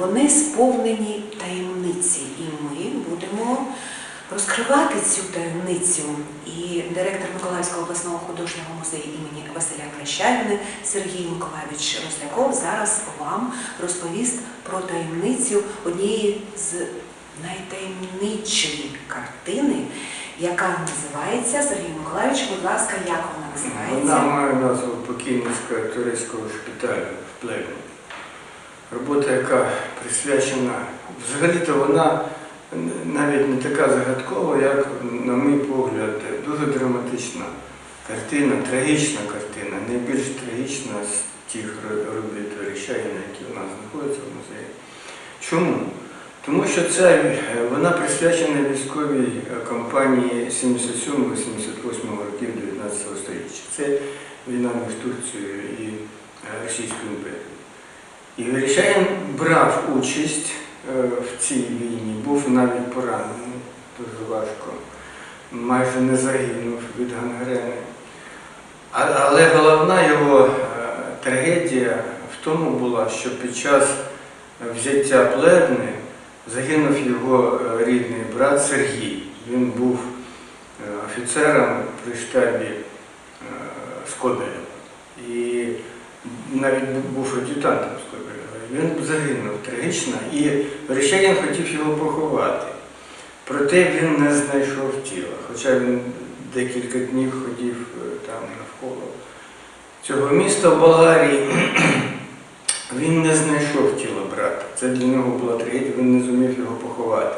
Вони сповнені таємниці, і ми будемо розкривати цю таємницю. І директор Миколаївського обласного художнього музею імені Василя Верещагіна Сергій Миколаївич Росляков зараз вам розповість про таємницю однієї з найтаємничої картини, яка називається Сергій Миколаївич, будь ласка, як вона називається? Вона має назву покійницького турецького шпиталю в Плевні. Робота, яка присвячена, взагалі-то вона навіть не така загадкова, як, на мій погляд, дуже драматична картина, трагічна картина, найбільш трагічна з тих робіт Верещагіна, які у нас знаходяться в музеї. Чому? Тому що це, е, вона присвячена військовій е, кампанії 77-88 років 19 століття. Це війна між Турцією і е, Російською імперією. І Верещагін брав участь е, в цій війні, був навіть поранений дуже важко, майже не загинув від гангрени. Але головна його е, трагедія в тому була, що під час взяття Плевни загинув його е, рідний брат Сергій. Він був офіцером при штабі Скобеля. І навіть був ад'ютантом Скобеля. Він загинув трагічно, і Верещагін хотів його поховати. Проте він не знайшов тіла, хоча він декілька днів ходив е, там навколо цього міста в Болгарії. Він не знайшов тіло брата. Це для нього була трагедія, він не зумів його поховати.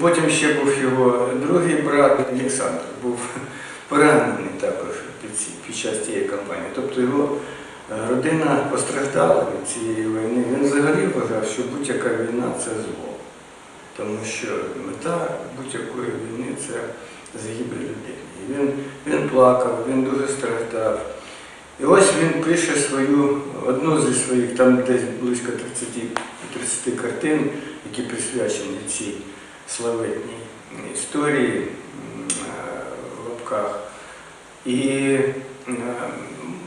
Потім ще був його другий брат Олександр, був поранений також під, час цієї кампанії. Тобто його родина постраждала від цієї війни. Він взагалі вважав, що будь-яка війна це зло. Тому що мета будь-якої війни це загибель людей. І він, він плакав, він дуже страждав. І ось він пише свою, одну зі своїх, там десь близько 30, 30 картин, які присвячені цій славетній історії е, в лапках. І е,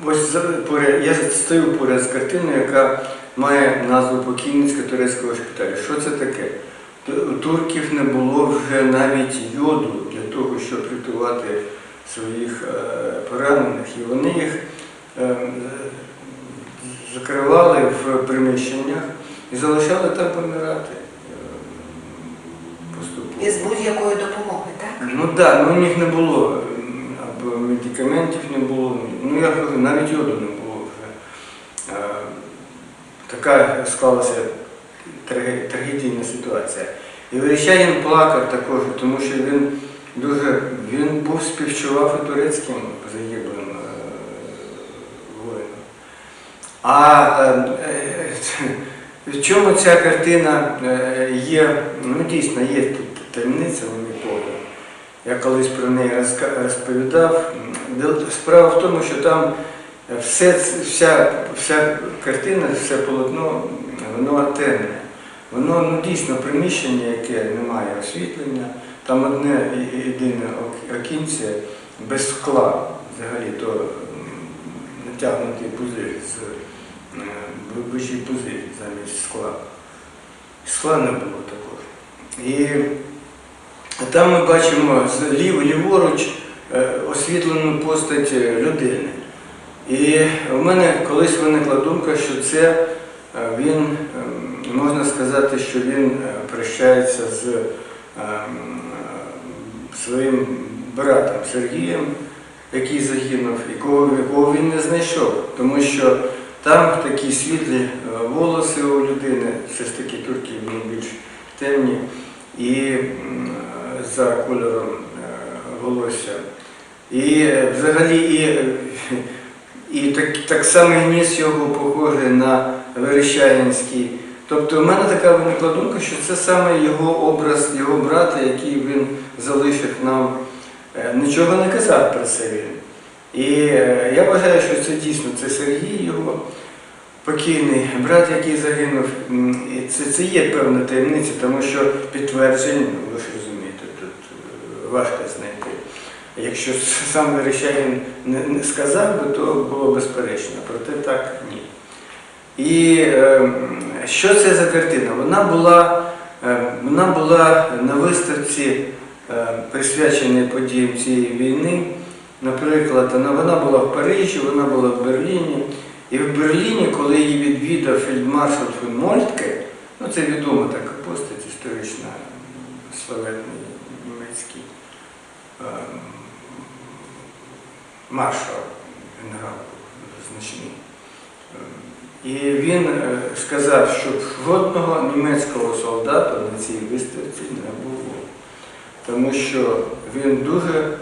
ось поряд- я стою поряд з картиною, яка має назву Покійницька турецького шпиталю. Що це таке? У турків не було вже навіть йоду для того, щоб рятувати своїх е, поранених, і вони їх е, закривали в приміщеннях і залишали там помирати е, поступово. Без будь-якої допомоги, так? Ну так, да, ну у них не було медикаментів не було, ну я кажу, навіть йоду не було вже. Е, Така склалася трагедійна ситуація. І Верещагін плакав також, тому що він дуже він був співчував і турецьким загиблим е, воїнам. А е, в чому ця картина є, ну дійсно є тут таємниця. Я колись про неї розповідав. Справа в тому, що там все, вся, вся картина, все полотно, воно темне. Воно ну, дійсно приміщення, яке не має освітлення, там одне єдине ок- окінце без скла, взагалі то натягнутий пузир з е, вищий пузир замість скла. Скла не було також. І там ми бачимо злів, ліворуч е, освітлену постать е, людини. І в мене колись виникла думка, що це е, він, ем, можна сказати, що він прощається з ем, своїм братом Сергієм, який загинув, якого, він не знайшов. Тому що там такі світлі волоси у людини, все ж таки турки вони більш темні, і за кольором е, волосся. І е, взагалі і, і так, так само ніс його похожий на Верещагінський. Тобто в мене така виникла думка, що це саме його образ, його брата, який він залишив нам, е, нічого не казав про це він. І я вважаю, що це дійсно це Сергій, його покійний брат, який загинув. Це, це є певна таємниця, тому що підтверджень, ну, ви ж розумієте, тут е, важко знайти. Якщо сам Верещагін не, сказав би, то було безперечно, проте так ні. І е, що це за картина? Вона була, е, вона була на виставці, е, присвяченій подіям цієї війни. Наприклад, вона була в Парижі, вона була в Берліні. І в Берліні, коли її відвідав фельдмаршал фон Мольтке, ну це відома така постать історична, славетний німецький е, маршал, генерал значний. Е, І він е, сказав, що жодного німецького солдата на цій виставці не було. Тому що він дуже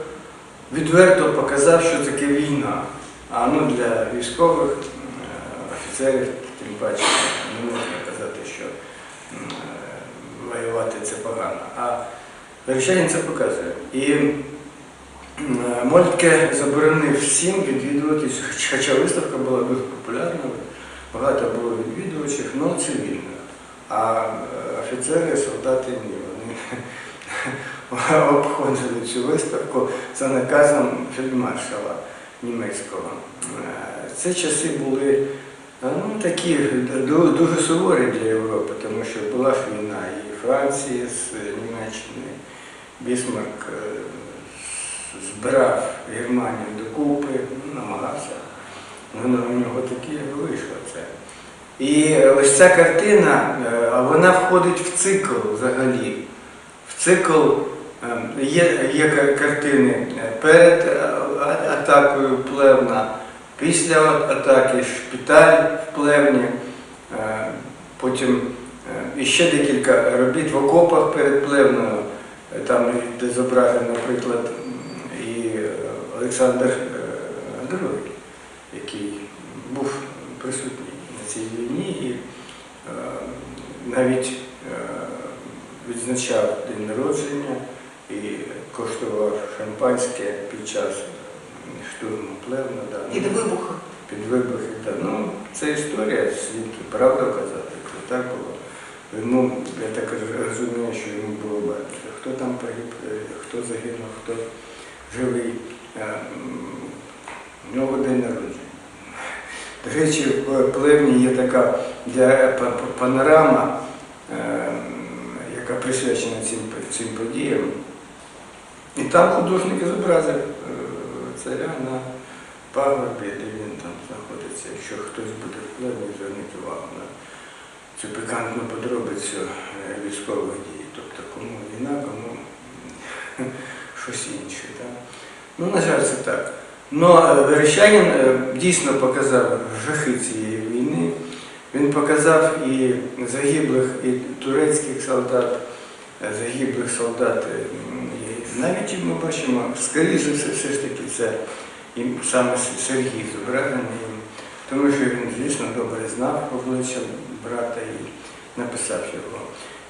відверто показав, що таке війна. А ну для військових е, офіцерів, тим паче, не можна казати, що воювати це погано. А Верещагін це показує. І е, Мольтке заборонив всім відвідувати, цю- хоча виставка була дуже популярною, багато було відвідувачів, але цивільних. А е, офіцери, солдати ні. Вони обходили цю виставку за наказом фельдмаршала німецького. Е, Це часи були ну, такі дуже суворі для Європи, тому що була ж війна Франції з Німеччини. Бісмарк е, збирав Германію докупи, ну, намагався. Воно у нього таки вийшло це. І ось ця картина, е, вона входить в цикл взагалі. В цикл е, є, є картини перед атакою Плевна, після атаки шпиталь в Плевні, потім е, іще декілька робіт в окопах перед Плевною, е, там де зображений, наприклад, і е, Олександр е, який був присутній на цій війні і навіть відзначав день народження і коштував шампанське під час штурму Плевна. Да. Від вибуху. Під вибухи. Да. Ну, це історія, слід правду казати, так було. Йому, я так розумію, що йому було байдуже. Хто там погиб, е, хто загинув, хто живий. Е, У нього день народження. До речі, в Плевні є така панорама, е, яка присвячена цим, цим подіям. І там художник зобразив царя на пагорбі, де він там знаходиться. Якщо хтось буде в Плевні, зверніть увагу на цю пікантну подробицю е, військових дій. Тобто кому війна, кому щось інше. Так? Ну, на жаль, це так. Но Верещагін е, дійсно показав жахи цієї війни. Він показав і загиблих і турецьких солдат, е, загиблих солдат. і Навіть ми бачимо, скоріше все, все ж таки це і саме Сергій зображений, їм, тому що він, звісно, добре знав обличчя брата і написав його.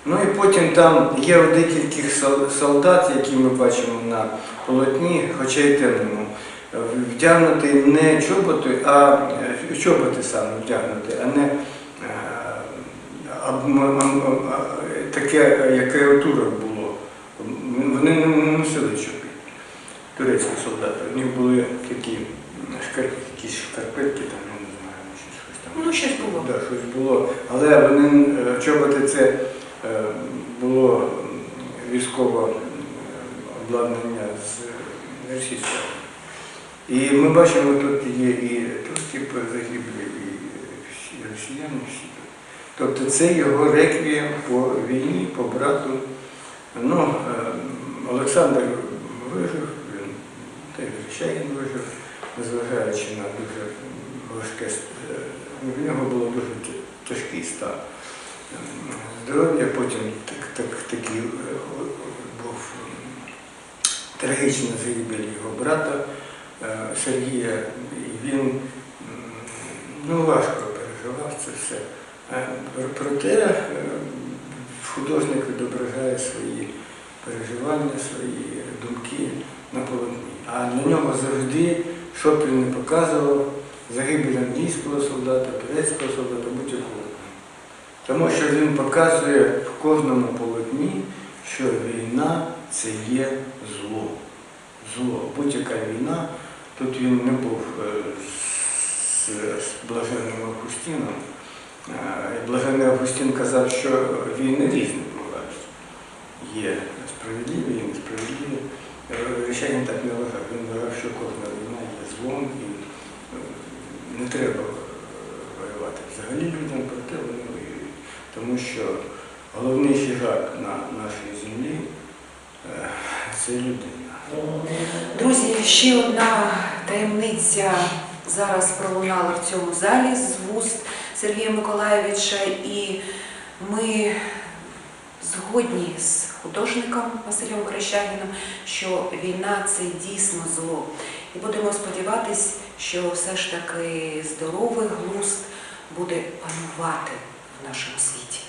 Ну і потім там є у декількох солдат, які ми бачимо на полотні, хоча й темному, е, вдягнутий не чоботи, а е, чоботи саме вдягнути, а не е, м- м- а, таке, яке у турок було. Вони не носили чоботи, турецькі солдати. У них були такі шкар... якісь шкарпетки, там, я не знаю, чи щось там. Ну, щось було. Да, щось було. Але вони е, чоботи це е, було військове обладнання з е, російського. І ми бачимо, тут є і турки загиблі, і росіяни всі. Тобто це його реквієм по війні, по брату. Ну, Олександр вижив, він та й вижив, незважаючи на дуже важке в нього було дуже тяжкий стан здоров'я, потім так, так, такий е, був м, трагічна загибель його брата е, Сергія, і він ну, важко переживав це все. Е, Проте художник відображає свої переживання, свої думки на полотні. А на нього завжди, він не показував, загибель англійського солдата, турецького солдата, будь-якого. Тому що він показує в кожному полотні, що війна це є зло. зло. Будь-яка війна, тут він не був е, з, з блаженним Августином. Е, Блаженний Августин казав, що війни різні бувають. Є справедливі, є несправедливі. Е, Рішення так не вважав. Він вважав, що кожна війна є злом і е, не треба воювати. Взагалі людям проте вони воюють. Тому що головний хижак на нашій землі е, це людина. Друзі, ще одна таємниця зараз пролунала в цьому залі з вуст Сергія Миколаєвича, і ми згодні з художником Василем Верещагіним, що війна це дійсно зло. І будемо сподіватись, що все ж таки здоровий глузд буде панувати в нашому світі.